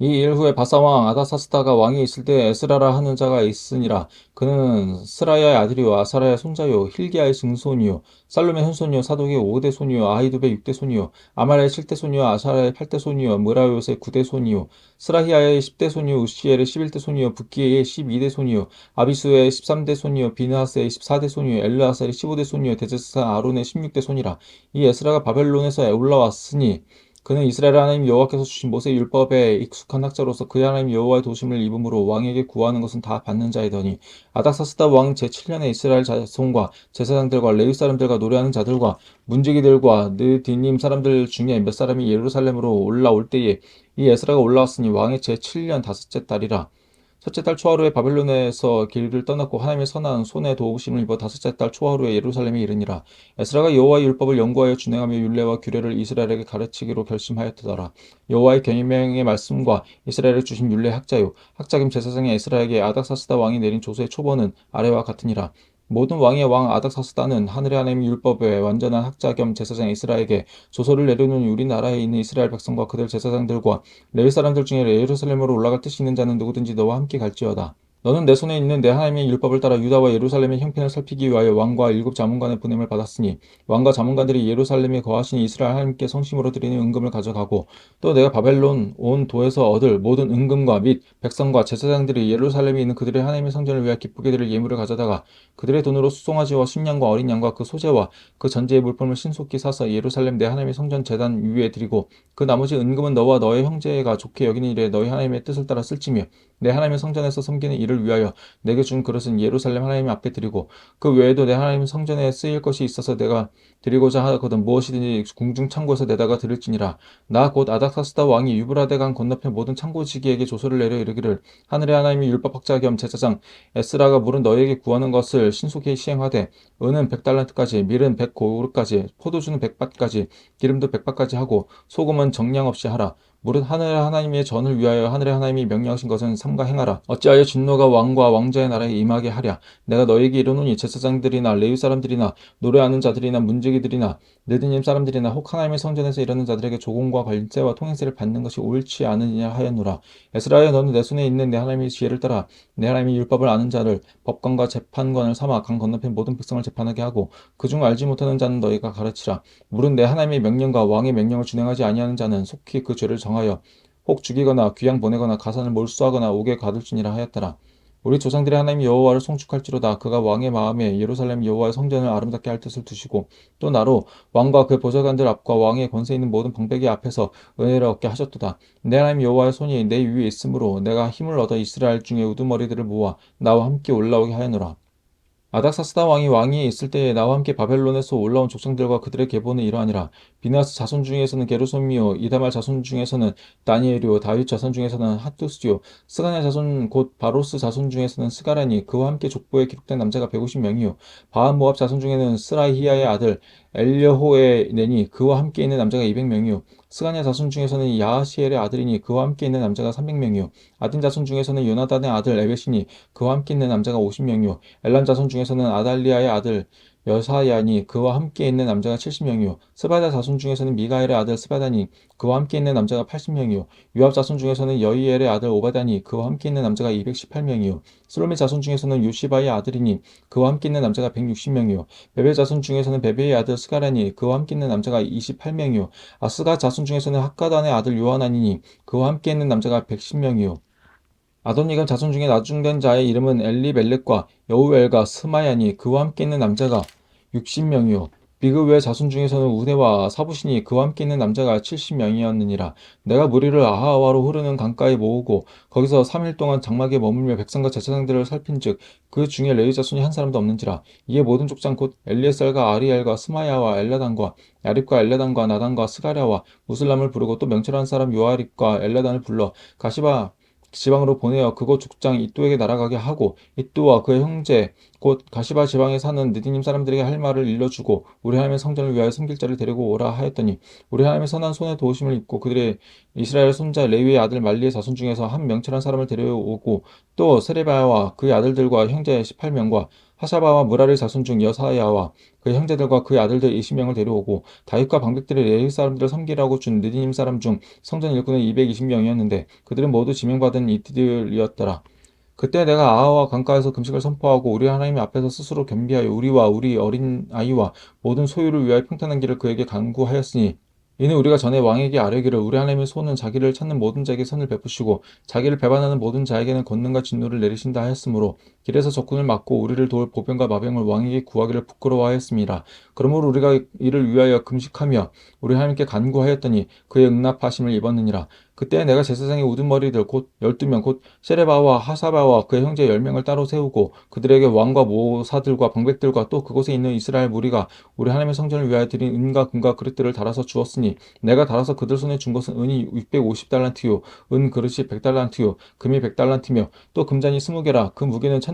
이 일 후에 바사왕 아다사스다가 왕이 있을 때 에스라라 하는 자가 있으니라. 그는 스라야의 아들이요 아사라의 손자요 힐기야의 증손이요 살룸의 현손이요 사독의 5대 손이요 아히두의 6대 손이요 아말의 7대 손이요 아사라의 8대 손이요 무라요의 9대 손이요 스라히야의 10대 손이요 우시엘의 11대 손이요 붓기의 12대 손이요 아비수의 13대 손이요 비느하스의 14대 손이요 엘르아살의 15대 손이요 대제사장 아론의 16대 손이라. 이 에스라가 바벨론에서 올라왔으니 그는 이스라엘 하나님 여호와께서 주신 모세 율법에 익숙한 학자로서 그의 하나님 여호와의 도심을 입음으로 왕에게 구하는 것은 다 받는 자이더니 아닥사스다 왕 제7년에 이스라엘 자손과 제사장들과 레위 사람들과 노래하는 자들과 문지기들과 느디님 사람들 중에 몇 사람이 예루살렘으로 올라올 때에 이 에스라가 올라왔으니 왕의 제7년 다섯째 달이라 첫째 달 초하루에 바벨론에서 길을 떠났고 하나님의 선한 손에 도우심을 입어 다섯째 달 초하루에 예루살렘에 이르니라. 에스라가 여호와의 율법을 연구하여 준행하며 율례와 규례를 이스라엘에게 가르치기로 결심하였더라. 여호와의 계명의 말씀과 이스라엘에 주신 율례 학자요 학자 겸 제사장의 에스라에게 아닥사스다 왕이 내린 조서의 초본은 아래와 같으니라. 모든 왕의 왕 아닥사스다는 하늘의 하나님 율법의 완전한 학자 겸 제사장 이스라에게 조서를 내려놓은 우리나라에 있는 이스라엘 백성과 그들 제사장들과 레위 사람들 중에 예루살렘으로 올라갈 뜻이 있는 자는 누구든지 너와 함께 갈지어다. 너는 내 손에 있는 내 하나님의 율법을 따라 유다와 예루살렘의 형편을 살피기 위하여 왕과 일곱 자문관의 보냄을 받았으니 왕과 자문관들이 예루살렘에 거하신 이스라엘 하나님께 성심으로 드리는 은금을 가져가고 또 내가 바벨론 온 도에서 얻을 모든 은금과 및 백성과 제사장들이 예루살렘에 있는 그들의 하나님의 성전을 위하여 기쁘게 드릴 예물을 가져다가 그들의 돈으로 수송아지와 순양과 어린 양과 그 소재와 그 전제의 물품을 신속히 사서 예루살렘 내 하나님의 성전 제단 위에 드리고 그 나머지 은금은 너와 너의 형제가 좋게 여기는 일에 너희 하나님의 뜻을 따라 쓸지며 내 하나님의 성전에서 섬기는 일을 위하여 내게 준 그릇은 예루살렘 하나님 앞에 드리고 그 외에도 내 하나님 성전에 쓰일 것이 있어서 내가 드리고자 하거든 무엇이든지 궁중 창고에서 내다가 드릴지니라 나 곧 아닥사스다 왕이 유브라데 강 건너편 모든 창고지기에게 조서를 내려 이르기를 하늘의 하나님이 율법학자 겸 제사장 에스라가 물은 너에게 구하는 것을 신속히 시행하되 은은 백달란트까지 밀은 백고르까지 포도주는 백밭까지 기름도 백밭까지 하고 소금은 정량 없이 하라 무릇 하늘의 하나님의 전을 위하여 하늘의 하나님이 명령하신 것은 삼가 행하라. 어찌하여 진노가 왕과 왕자의 나라에 임하게 하랴. 내가 너에게 이르노니 제사장들이나 레위 사람들이나 노래하는 자들이나 문지기 들이나 느드님 사람들이나 혹 하나님의 성전에서 일하는 자들에게 조공과 관세와 통행세를 받는 것이 옳지 않으냐 하였노라. 에스라여 너는 내 손에 있는 내 하나님의 지혜를 따라 내 하나님의 율법을 아는 자를 법관과 재판관을 삼아 강 건너편 모든 백성을 재판하게 하고 그중 알지 못하는 자는 너희가 가르치라. 물은 내 하나님의 명령과 왕의 명령을 준행하지 아니하는 자는 속히 그 죄를 정하여 혹 죽이거나 귀양 보내거나 가산을 몰수하거나 옥에 가둘지니라 하였더라. 우리 조상들의 하나님 여호와를 송축할지로다. 그가 왕의 마음에 예루살렘 여호와의 성전을 아름답게 할 뜻을 두시고 또 나로 왕과 그 보좌관들 앞과 왕의 권세 있는 모든 방백이 앞에서 은혜를 얻게 하셨도다. 내 하나님 여호와의 손이 내 위에 있으므로 내가 힘을 얻어 이스라엘 중에 우두머리들을 모아 나와 함께 올라오게 하였노라. 아닥사스다 왕이 왕위에 있을 때에 나와 함께 바벨론에서 올라온 족장들과 그들의 계보는 이러하니라. 비나스 자손 중에서는 게르솜이요 이다말 자손 중에서는 다니엘이요 다윗 자손 중에서는 핫투스요 스가냐 자손 곧 바로스 자손 중에서는 스가라니 그와 함께 족보에 기록된 남자가 150명이요. 바한 모압 자손 중에는 스라히야의 아들 엘려호의 내니 그와 함께 있는 남자가 200명이요. 스가냐 자손 중에서는 야하시엘의 아들이니 그와 함께 있는 남자가 300명이요. 아딘 자손 중에서는 요나단의 아들 에벳이니 그와 함께 있는 남자가 50명이요. 엘람 자손 중에서는 아달리아의 아들 여사야니 그와 함께 있는 남자가 70명이요. 스바다 자손 중에서는 미가엘의 아들 스바다니 그와 함께 있는 남자가 80명이요. 유압 자손 중에서는 여이엘의 아들 오바다니 그와 함께 있는 남자가 218명이요. 슬로미 자손 중에서는 요시바의 아들이니 그와 함께 있는 남자가 160명이요. 베베 자손 중에서는 베베의 아들 스가라니 그와 함께 있는 남자가 28명이요. 아스가 자손 중에서는 학가단의 아들 요하나니니 그와 함께 있는 남자가 110명이요 아도니감 자손 중에 나중된 자의 이름은 엘리멜렉과 여우엘과 스마야니 그와 함께 있는 남자가 60명이요. 비그 외 자손 중에서는 우데와 사부신이 그와 함께 있는 남자가 70명이었느니라. 내가 무리를 아하와로 흐르는 강가에 모으고 거기서 3일 동안 장막에 머물며 백성과 제사장들을 살핀즉 그 중에 레위 자손이 한 사람도 없는지라. 이에 모든 족장 곧 엘리에셀과 아리엘과 스마야와 엘라단과 야립과 엘라단과 나단과 스가랴와 무슬람을 부르고 또 명철한 사람 요아립과 엘라단을 불러 가시바 지방으로 보내어 그곳 족장 이또에게 날아가게 하고 이또와 그의 형제 곧 가시바 지방에 사는 느디님 사람들에게 할 말을 일러주고 우리 하나님의 성전을 위하여 섬길 자를 데리고 오라 하였더니 우리 하나님의 선한 손에 도우심을 입고 그들의 이스라엘 손자 레위의 아들 말리의 자손 중에서 한 명철한 사람을 데려오고 또 세레바야와 그의 아들들과 형제 18명과 하샤바와 무라리 자손 중 여사야와 그의 형제들과 그의 아들들 20명을 데려오고 다윗과 방백들이 레위 사람들을 섬기라고 준 느디님 사람 중 성전 일꾼은 220명이었는데 그들은 모두 지명받은 이들이었더라. 그때 내가 아하와 강가에서 금식을 선포하고 우리 하나님 앞에서 스스로 겸비하여 우리와 우리 어린 아이와 모든 소유를 위하여 평탄한 길을 그에게 간구하였으니 이는 우리가 전에 왕에게 아뢰기를 우리 하나님의 손은 자기를 찾는 모든 자에게 선을 베푸시고 자기를 배반하는 모든 자에게는 권능과 진노를 내리신다 하였으므로 길에서 적군을 막고 우리를 도울 보병과 마병을 왕에게 구하기를 부끄러워하였습니다. 그러므로 우리가 이를 위하여 금식하며 우리 하나님께 간구하였더니 그의 응답하심을 입었느니라. 그때 내가 제사장의 우두머리들 곧 열두 명 곧 세레바와 하사바와 그의 형제 열 명을 따로 세우고 그들에게 왕과 모사들과 방백들과 또 그곳에 있는 이스라엘 무리가 우리 하나님의 성전을 위하여 드린 은과 금과 그릇들을 달아서 주었으니 내가 달아서 그들 손에 준 것은 은이 650달란트요 은 그릇이 100달란트요 금이 100달란트며 또 금잔이 20개라 그 무게는 천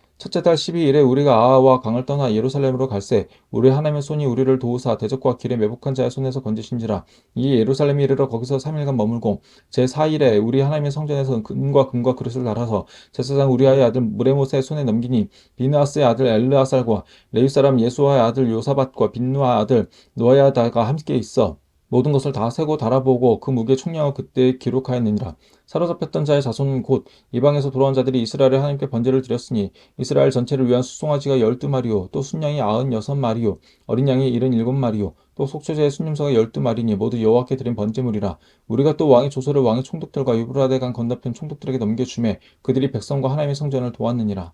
첫째 달 12일에 우리가 아하와 강을 떠나 예루살렘으로 갈새 우리 하나님의 손이 우리를 도우사 대적과 길에 매복한 자의 손에서 건지신지라. 이 예루살렘에 이르러 거기서 3일간 머물고 제 4일에 우리 하나님의 성전에서 은과 금과 그릇을 달아서 제사장 우리아의 아들 무레못의 손에 넘기니 비느하스의 아들 엘르아살과 레위 사람 예수아의 아들 요사밭과 빈누아 아들 노아야다가 함께 있어 모든 것을 다 세고 달아보고 그 무게 총량을 그때 기록하였느니라. 사로잡혔던 자의 자손은 곧 이방에서 돌아온 자들이 이스라엘의 하나님께 번제를 드렸으니 이스라엘 전체를 위한 수송아지가 열두 마리요 또 순양이 아흔 여섯 마리요 어린 양이 일흔 일곱 마리요 또 속초제의 순념소가 열두 마리니 모두 여호와께 드린 번제물이라 우리가 또 왕의 조서를 왕의 총독들과 유브라데 강 건너편 총독들에게 넘겨주매 그들이 백성과 하나님의 성전을 도왔느니라